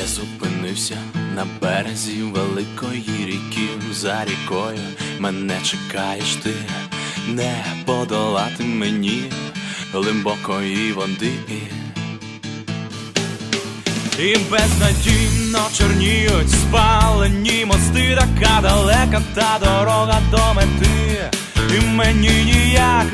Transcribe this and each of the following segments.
Я зупинився на березі великої ріки за рікою. Мене чекаєш ти, не подолати мені глибокої води. І безнадійно чорніють спалені мости, така далека та дорога до мети. І мені ніяк,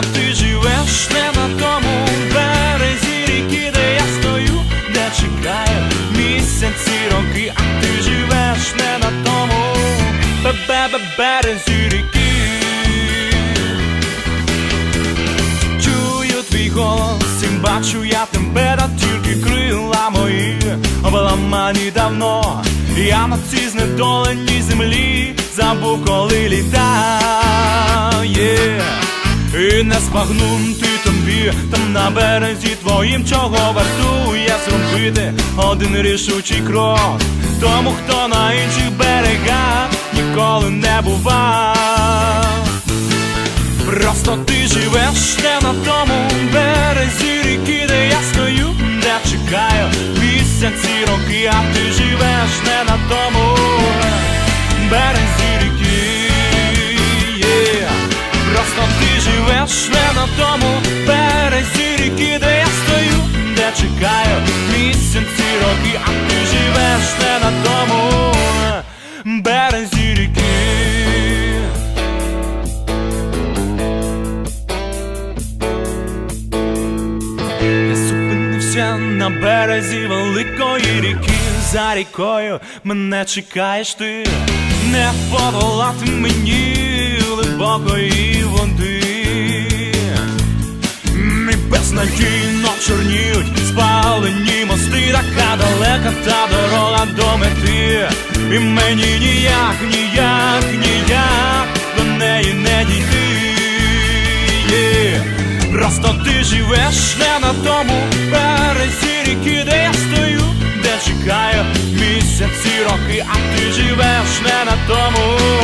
Ти живеш не на тому березі ріки, де я стою, де чекаю місяці роки, а ти живеш не на тому бе-бе-бе березі ріки. Чую твій голос, і бачу я тебе, тільки крила мої обламані давно. Я на цій знедоленій землі забув, коли літає. Не збагнути тобі там на березі твоїм, чого вартує зробити один рішучий крок. Тому хто на інших берегах ніколи не бував. Просто ти живеш не на тому березі ріки, де я стою, де чекаю місяці роки, а ти живеш не на тому не на тому березі ріки, де я стою, де чекаю місяці роки, а ти живеш не на тому березі ріки. Я зупинився на березі великої ріки за рікою мене чекаєш ти, не подолати мені глибокої води. І безнадійно чорніють спалені мости, така далека та дорога до мети. І мені ніяк, ніяк, ніяк до неї не дійти. Просто ти живеш не на тому березі ріки, де я стою, де чекаю місяці роки, а ти живеш не на тому.